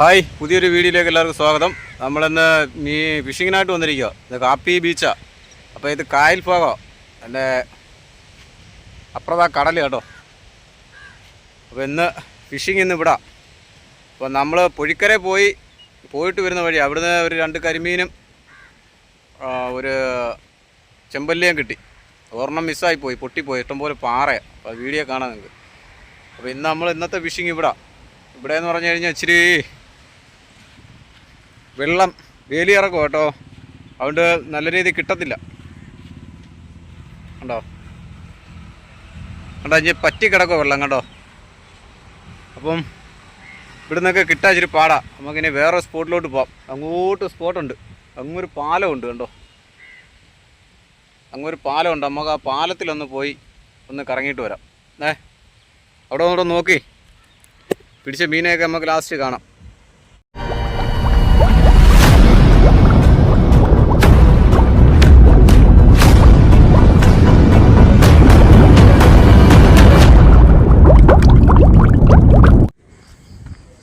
Hi പുതിയൊരു വീഡിയോയിലേക്ക് എല്ലാവർക്കും സ്വാഗതം. നമ്മളിന്ന് നീ ഫിഷിങ്ങിനായിട്ട് വന്നിരിക്കുക ഇത് കാപ്പി ബീച്ചാ. അപ്പോൾ ഇത് കായൽ ഭാഗം. എന്റെ അപ്പുറത്താ കടൽ കേട്ടോ. അപ്പോൾ ഇന്ന് ഫിഷിങ് ഇന്ന് ഇവിടെ. അപ്പോൾ നമ്മൾ പൊഴിക്കരെ പോയി പോയിട്ട് വരുന്ന വഴി അവിടുന്ന് ഒരു രണ്ട് കരിമീനും ഒരു ചെമ്പല്ലിയും കിട്ടി. ഒരെണ്ണം മിസ്സായി പോയി പൊട്ടിപ്പോയി. ഇഷ്ടംപോലെ പാറയാണ് അപ്പോൾ വീഡിയോ കാണാൻ നിങ്ങൾക്ക്. അപ്പോൾ ഇന്ന് നമ്മൾ ഇന്നത്തെ ഫിഷിങ് ഇവിടെ. ഇവിടെ എന്ന് പറഞ്ഞു കഴിഞ്ഞാൽ ഇച്ചിരി വെള്ളം വേലി ഇറക്കും കേട്ടോ. അതുകൊണ്ട് നല്ല രീതിയിൽ കിട്ടത്തില്ല. കണ്ടോ? കണ്ടോ ഇനി പറ്റി കിടക്കോ വെള്ളം കണ്ടോ? അപ്പം ഇവിടെ നിന്നൊക്കെ കിട്ടാൻ ഇച്ചിരി പാടാ. നമുക്കിനി വേറെ സ്പോട്ടിലോട്ട് പോവാം. അങ്ങോട്ട് സ്പോട്ടുണ്ട്. അങ്ങൊരു പാലമുണ്ട് കണ്ടോ? അങ്ങൊരു പാലമുണ്ട്. നമുക്ക് ആ പാലത്തിലൊന്ന് പോയി ഒന്ന് കറങ്ങിയിട്ട് വരാം. ഏ? അവിടെ നോക്കി. പിടിച്ച മീനെയൊക്കെ നമുക്ക് ലാസ്റ്റ് കാണാം.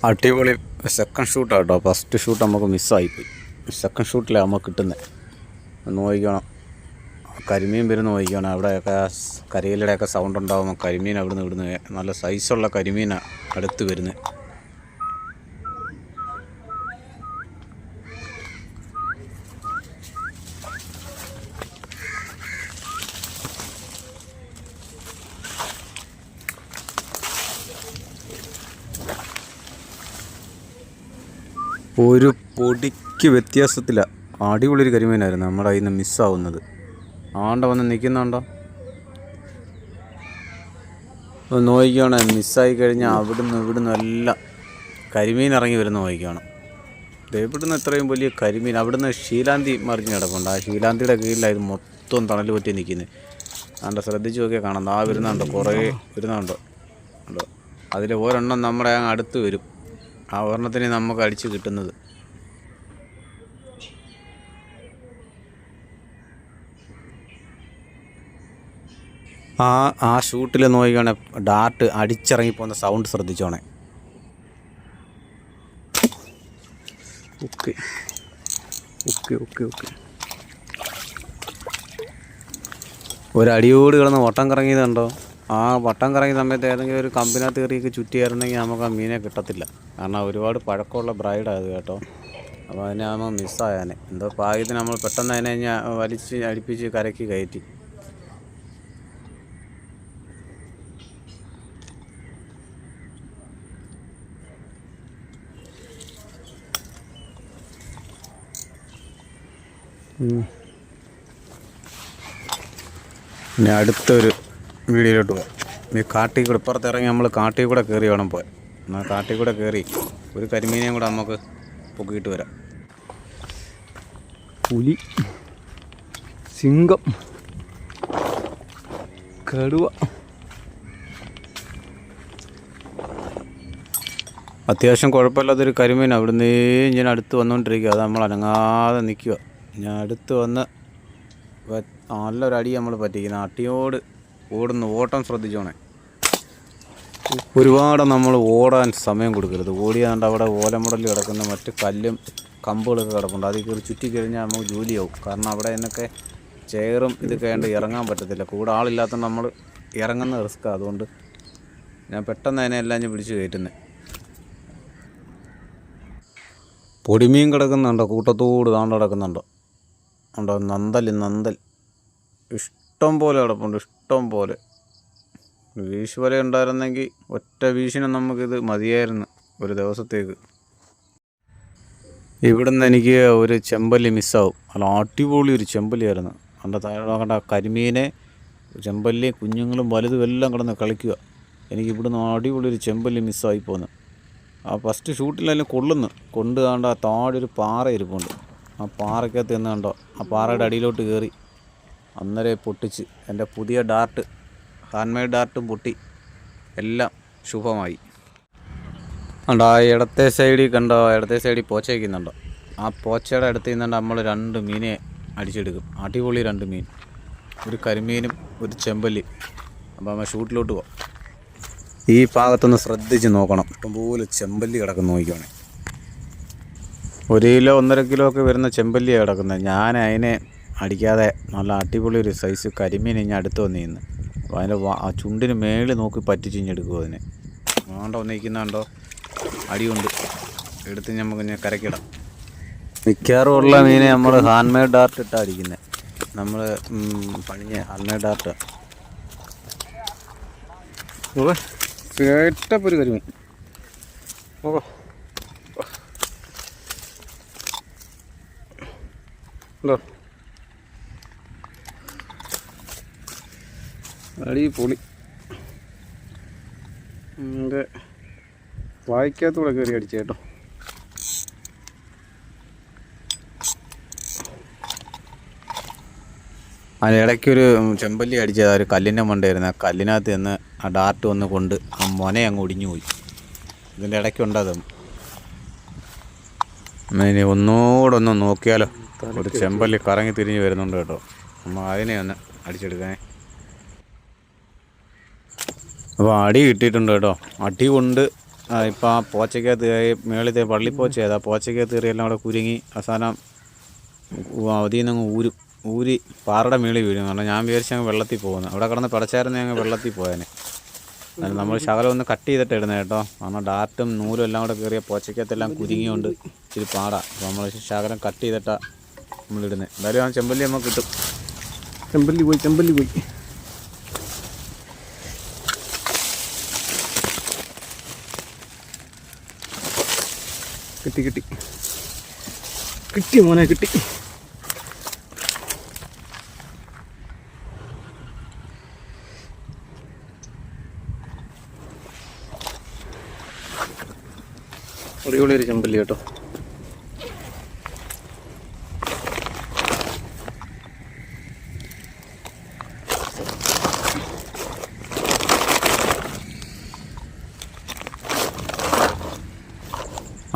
അടിപൊളി സെക്കൻഡ് ഷൂട്ടാണ് കേട്ടോ ഫസ്റ്റ് ഷൂട്ട് നമുക്ക് മിസ്സായിപ്പോയി സെക്കൻഡ് ഷൂട്ടിലാണ് നമുക്ക് കിട്ടുന്നത് നോക്കിക്കണം. കരിമീൻ വരുന്ന നോക്കിക്കണം. അവിടെയൊക്കെ കരയിലടെയൊക്കെ സൗണ്ട് ഉണ്ടാകുമ്പോൾ കരിമീൻ അവിടെ നിന്ന് ഇവിടുന്ന് നല്ല സൈസുള്ള കരിമീനാണ് അടുത്ത് വരുന്നത് ഒരു പൊടിക്ക് വ്യത്യാസത്തില്ല. അടിപൊളി ഒരു കരിമീനായിരുന്നു. നമ്മുടെ കയ്യിൽ നിന്ന് മിസ്സാവുന്നത്. ആണ്ട വന്ന് നിൽക്കുന്നുണ്ടോ ഒന്ന് നോക്കിക്കോണേ മിസ്സായി കഴിഞ്ഞാൽ അവിടുന്ന് ഇവിടുന്ന് എല്ലാം കരിമീൻ ഇറങ്ങി വരുന്ന നോക്കിക്കണം ഇവിടുന്ന് ഇത്രയും വലിയ കരിമീൻ അവിടുന്ന് ശീലാന്തി മറിഞ്ഞ് കിടപ്പുണ്ട്. ആ ശീലാന്തിയുടെ കീഴിലാണ് ഇത് മൊത്തം തണൽ പറ്റി നിൽക്കുന്നത്. ആണ്ട ശ്രദ്ധിച്ച് നോക്കിയാൽ കാണാം. ആ വരുന്നുണ്ടോ കുറേ വരുന്നുണ്ടോ ഉണ്ടോ അതിൽ ഒരെണ്ണം നമ്മുടെ അടുത്ത് വരും. ആ ഒരെണ്ണത്തിന് നമുക്ക് അടിച്ച് കിട്ടുന്നത്. ആ ആ ഷൂട്ടിൽ നോക്കിയാണ് ഡാർട്ട് അടിച്ചിറങ്ങി പോകുന്ന സൗണ്ട് ശ്രദ്ധിച്ചോണേ. ഓക്കെ. Okay okay okay. ഒരടിയോട് കിടന്ന് വട്ടം കറങ്ങിയതുണ്ടോ? ആ വട്ടം കറങ്ങിയ സമയത്ത് ഏതെങ്കിലും ഒരു കമ്പിനകത്ത് കയറിയൊക്കെ ചുറ്റിയായിരുന്നെങ്കിൽ നമുക്ക് ആ മീനെ കിട്ടത്തില്ല. കാരണം ഒരുപാട് പഴക്കമുള്ള ബ്രൈഡ് അത് കേട്ടോ. അപ്പോൾ അതിനെ നമ്മൾ മിസ്സായാനെ എന്തോ ഭാഗ്യത്തിന് നമ്മൾ പെട്ടെന്ന് അതിനെ ഞാൻ വലിച്ച് അടുപ്പിച്ച് കരക്കി കയറ്റി. ഇനി അടുത്തൊരു വീഡിയോയിലോട്ട് പോകാം. ഈ കാട്ടിൽ കൂടെ ഇപ്പുറത്ത് ഇറങ്ങി നമ്മൾ കാട്ടിൽ കൂടെ കയറി വേണം പോയി എന്നാൽ കാട്ടിൽ കൂടെ കയറി ഒരു കരിമീനെയും കൂടെ നമുക്ക് പൊക്കിയിട്ട് വരാം. പുലി സിംഗം കടുവ. അത്യാവശ്യം കുഴപ്പമില്ലാത്തൊരു കരിമീൻ അവിടുന്ന് ഇങ്ങനെ അടുത്ത് വന്നുകൊണ്ടിരിക്കുക അത് നമ്മൾ അനങ്ങാതെ നിൽക്കുക ഞാൻ അടുത്ത് വന്ന് നല്ലൊരടി അടി നമ്മൾ പറ്റിക്കുന്ന. അട്ടിയോട് ഓടുന്ന ഓട്ടം ശ്രദ്ധിച്ചോണേ. ഒരുപാട് നമ്മൾ ഓടാൻ സമയം കൊടുക്കരുത്. ഓടിയാണ്ട് അവിടെ ഓലമുടൽ കിടക്കുന്ന മറ്റ് കല്ലും കമ്പുകളൊക്കെ കിടപ്പുണ്ട്. അതിൽ കയറി ചുറ്റി കഴിഞ്ഞാൽ നമുക്ക് ജോലിയാവും. കാരണം അവിടെ എന്നൊക്കെ ചെയറും ഇതൊക്കെ ആയതുകൊണ്ട് ഇറങ്ങാൻ പറ്റത്തില്ല. കൂടെ ആളില്ലാത്തതുകൊണ്ട് നമ്മൾ ഇറങ്ങുന്ന റിസ്ക്കാണ് അതുകൊണ്ട് ഞാൻ പെട്ടെന്ന് അതിനെ എല്ലാം ഞാൻ പിടിച്ച് കയറ്റുന്നത് പൊടിമീൻ കിടക്കുന്നുണ്ടോ? കൂട്ടത്തോട് താണ്ട് കിടക്കുന്നുണ്ടോ ഉണ്ടോ? നന്തൽ നന്തൽ ഇഷ്ടം പോലെ കിടപ്പുണ്ട് ഇഷ്ടം പോലെ. വീശ് വല ഉണ്ടായിരുന്നെങ്കിൽ ഒറ്റ വീശിന് നമുക്കിത് മതിയായിരുന്നു ഒരു ദിവസത്തേക്ക്. ഇവിടുന്ന് എനിക്ക് ഒരു ചെമ്പല്ലി മിസ്സാവും. അല്ല അടിപൊളി ഒരു ചെമ്പല്ലിയായിരുന്നു. എന്റെ താഴെ നോക്കണ്ട കരിമീനെ ചെമ്പല്ലി കുഞ്ഞുങ്ങളും വലുതും എല്ലാം കിടന്ന് കളിക്കുക. എനിക്ക് ഇവിടുന്ന് അടിപൊളി ഒരു ചെമ്പല്ലി മിസ്സായി പോന്നു. ആ ഫസ്റ്റ് ഷൂട്ടിലെല്ലാം കൊള്ളുന്നു. കൊണ്ട് കാണ്ട ആ താഴെ ഒരു പാറ ഇരിപ്പുണ്ട്. ആ പാറയ്ക്കകത്ത് നിന്ന് കണ്ടോ ആ പാറയുടെ അടിയിലോട്ട് കയറി. അന്നേരം പൊട്ടിച്ച് എന്റെ പുതിയ ഡാർട്ട് ഹാൻഡ് മെയ്ഡ് ഡാർട്ടും പൊട്ടി. എല്ലാം ശുഭമായി. ആ ഇടത്തെ സൈഡിൽ കണ്ടോ ഇടത്തെ സൈഡിൽ പോച്ച വയ്ക്കുന്നുണ്ടോ ആ പോച്ചയുടെ അടുത്ത് നിന്നുകൊണ്ട് നമ്മൾ രണ്ട് മീനെ അടിച്ചെടുക്കും. അടിപൊളി രണ്ട് മീൻ. ഒരു കരിമീനും ഒരു ചെമ്പല്ലി. അപ്പോൾ നമ്മൾ ഷൂട്ടിലോട്ട് പോവാം. ഈ ഭാഗത്തൊന്ന് ശ്രദ്ധിച്ച് നോക്കണം. ഇഷ്ടംപോലെ ചെമ്പല്ലി കിടക്കുന്ന നോക്കിക്കോണേ. ഒരു കിലോ ഒന്നര കിലോ ഒക്കെ വരുന്ന ചെമ്പല്ലിയാണ് കിടക്കുന്നത്. ഞാൻ അതിനെ അടിക്കാതെ നല്ല അടിപൊളി ഒരു സൈസ് കരിമീൻ ഇനി അടുത്ത് വന്നു നിന്ന് അപ്പോൾ അതിന്റെ ആ ചുണ്ടിന് മേളിൽ നോക്കി പറ്റിച്ചിഞ്ഞെടുക്കും അതിനെ വേണ്ട വന്നിരിക്കുന്നുണ്ടോ അടിയുണ്ട് എടുത്ത് നമുക്ക് ഞാൻ കരക്കിടാം മിക്കവാറും ഉള്ള മീനെ നമ്മൾ ഹാൻഡ് മെയ്ഡ് ഡാർട്ട് ഇട്ടാണ് അടിക്കുന്നത് നമ്മൾ പണിഞ്ഞ ഹാൻഡ് മെയ്ഡ് ഡാർട്ട് കേട്ടപ്പോൾ ഒരു കരിമീൻ ഓ ഉണ്ടോ അടി പൊളി. എന്റെ വായിക്കാത്തൂടെ കയറി അടിച്ചേട്ടോ അതിന് ഇടയ്ക്കൊരു ചെമ്പല്ലി അടിച്ചത് ഒരു കല്ലിന്റെ മണ്ടായിരുന്നു ആ കല്ലിനകത്ത് നിന്ന് ആ ഡാർട്ട് വന്ന് കൊണ്ട് ആ മൊന അങ്ങ് ഒടിഞ്ഞു പോയി. ഇതിന്റെ ഇടയ്ക്കുണ്ടത് ഇനി ഒന്നുകൂടെ ഒന്ന് നോക്കിയാലോ. ഒരു ചെമ്പല്ലി കറങ്ങി തിരിഞ്ഞ് വരുന്നുണ്ട് കേട്ടോ. നമ്മൾ അതിനെ ഒന്ന് അടിച്ചെടുക്കണേ അപ്പോൾ അടി കിട്ടിയിട്ടുണ്ട് കേട്ടോ. അടി കൊണ്ട് ഇപ്പോൾ ആ പോച്ചയ്ക്കകത്ത് കയറി മേളിലത്തെ പള്ളിപ്പോച്ച ഏതാ പോച്ചയ്ക്കകത്ത് കയറി എല്ലാം കൂടെ കുരുങ്ങി അവസാനം അതിൽ നിന്ന് ഊരും ഊരി പാറയുടെ മേളിൽ വീഴും കാരണം ഞാൻ വിചാരിച്ച അങ്ങ് വെള്ളത്തിൽ പോകുന്നു. അവിടെ കിടന്ന് പടച്ചായിരുന്നു ഞങ്ങൾ വെള്ളത്തിൽ പോയേനെ. എന്നാലും നമ്മൾ ശകലം ഒന്ന് കട്ട് ചെയ്തിട്ട് ഇടുന്നത് കേട്ടോ. കാരണം ഡാറ്റും നൂലും എല്ലാം കൂടെ കയറിയ പോച്ചയ്ക്കകത്തെല്ലാം കുരുങ്ങിയോണ്ട് ഇച്ചിരി പാടാ. അപ്പോൾ നമ്മൾ ശകലം കട്ട് ചെയ്തിട്ടാണ് നമ്മളിടുന്നത് എന്തായാലും ആ ചെമ്പല്ലി നമുക്ക് കിട്ടും. ചെമ്പല്ലി പോയി ചെമ്പല്ലി പോയി. കിട്ടി കിട്ടി. കിട്ടി മോനെ കിട്ടി. അടിപൊളി ഒരു ചെമ്പല്ലി കേട്ടോ.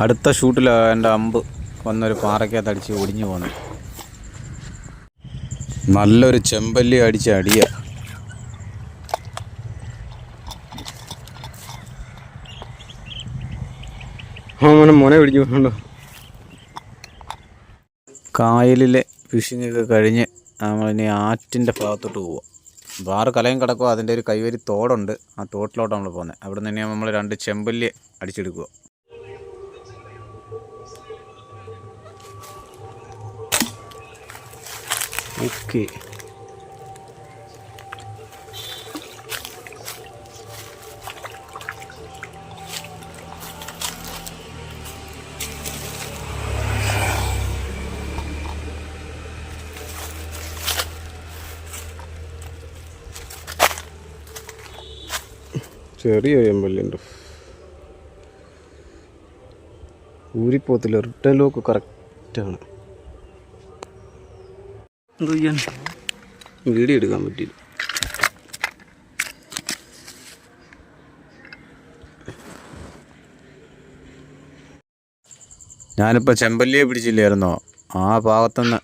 അടുത്ത ഷൂട്ടിൽ എന്റെ അമ്പ് വന്നൊരു പാറയ്ക്കകത്ത് അടിച്ച് ഒടിഞ്ഞു പോന്നു. നല്ലൊരു ചെമ്പല്ലി അടിച്ച് അടിയ. മോനെ മോനെ പിടിച്ചു കായലിലെ ഫിഷിംഗ് ഒക്കെ കഴിഞ്ഞ് നമ്മളിനി ആറ്റിന്റെ ഭാഗത്തോട്ട് പോവുക വാറ് കലയും കിടക്കുക അതിന്റെ ഒരു കൈവരി തോടുണ്ട്. ആ തോട്ടിലോട്ട് നമ്മൾ പോകുന്നത്. അവിടെ നിന്ന് തന്നെയാണ് നമ്മൾ രണ്ട് ചെമ്പല്ലി അടിച്ചെടുക്കുക ഓക്കെ. ചെറിയ ചെമ്പല്ലുണ്ട് ഊരിപ്പോത്തില്ല റിട്ടേൺ ലോക്ക് കറക്റ്റാണ് എന്തോ ചെയ്യാൻ? വീഡിയോ എടുക്കാൻ പറ്റില്ല ഞാനിപ്പോൾ ചെമ്പല്ലിയെ പിടിച്ചില്ലായിരുന്നോ? ആ ഭാഗത്തുനിന്ന്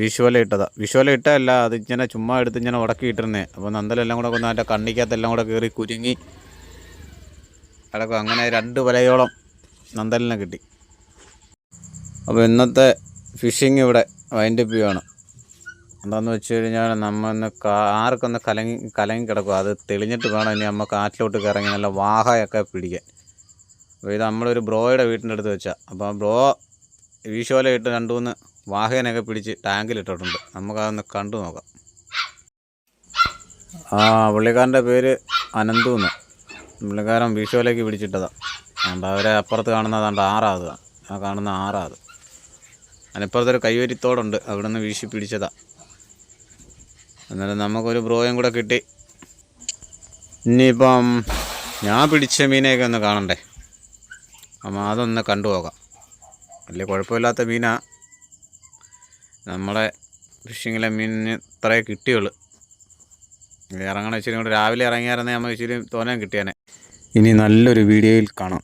വിഷുവല ഇട്ടതാ. വിഷുവല ഇട്ടതല്ല അത് ഇങ്ങനെ ചുമ്മാ എടുത്ത് ഇങ്ങനെ ഉടക്കി ഇട്ടിരുന്നേ. അപ്പോൾ നന്തലെല്ലാം കൂടെ ഒന്ന് അതിന്റെ കണ്ണിക്കകത്തെല്ലാം കൂടെ കയറി കുരുങ്ങി. അടക്കം അങ്ങനെ രണ്ട് വലയോളം നന്ദലിനെ കിട്ടി. അപ്പോൾ ഇന്നത്തെ ഫിഷിങ് ഇവിടെ വൈൻഡപ്പ് ചെയ്യുകയാണ് എന്താണെന്ന് വെച്ച് കഴിഞ്ഞാൽ നമ്മൾ ഒന്ന് ആർക്കൊന്ന് കലങ്ങി കലങ്ങി കിടക്കും. അത് തെളിഞ്ഞിട്ട് വേണം ഇനി നമ്മൾ കാറ്റിലോട്ട് ഇറങ്ങി നല്ല വാഹയൊക്കെ പിടിക്കാൻ. അപ്പോൾ ഇത് നമ്മളൊരു ബ്രോയുടെ വീട്ടിന്റെ അടുത്ത് വെച്ചാൽ അപ്പോൾ ബ്രോ വീശോല ഇട്ട് രണ്ടു മൂന്ന് വാഹനൊക്കെ പിടിച്ച് ടാങ്കിലിട്ടിട്ടുണ്ട് നമുക്കതൊന്ന് കണ്ടു നോക്കാം. ആ പുള്ളിക്കാരന്റെ പേര് അനന്തു എന്ന്. പുള്ളിക്കാരൻ വീശോലേക്ക് പിടിച്ചിട്ടതാണ് അതുകൊണ്ട് അവരെ അപ്പുറത്ത് കാണുന്നതാണ്ട് ആറാത്. ആ കാണുന്ന ആറാത്. അതിനപ്പുറത്തൊരു കൈവരിത്തോടുണ്ട്. അവിടെ നിന്ന് വീശി പിടിച്ചതാ. എന്നാലും നമുക്കൊരു ബ്രോയും കൂടെ കിട്ടി. ഇനിയിപ്പം ഞാൻ പിടിച്ച മീനെയൊക്കെ ഒന്ന് കാണണ്ടേ? അപ്പം അതൊന്ന് കണ്ടു പോകാം. വലിയ കുഴപ്പമില്ലാത്ത മീനാ. നമ്മളെ ഫിഷിങ്ങിലെ മീനിന് ഇത്രയേ കിട്ടിയുള്ളൂ. ഇറങ്ങണ ഇച്ചിരി കൂടെ രാവിലെ ഇറങ്ങിയായിരുന്നേ നമ്മൾ ഇച്ചിരി തോനെ കിട്ടിയാനെ. ഇനി നല്ലൊരു വീഡിയോയിൽ കാണാം.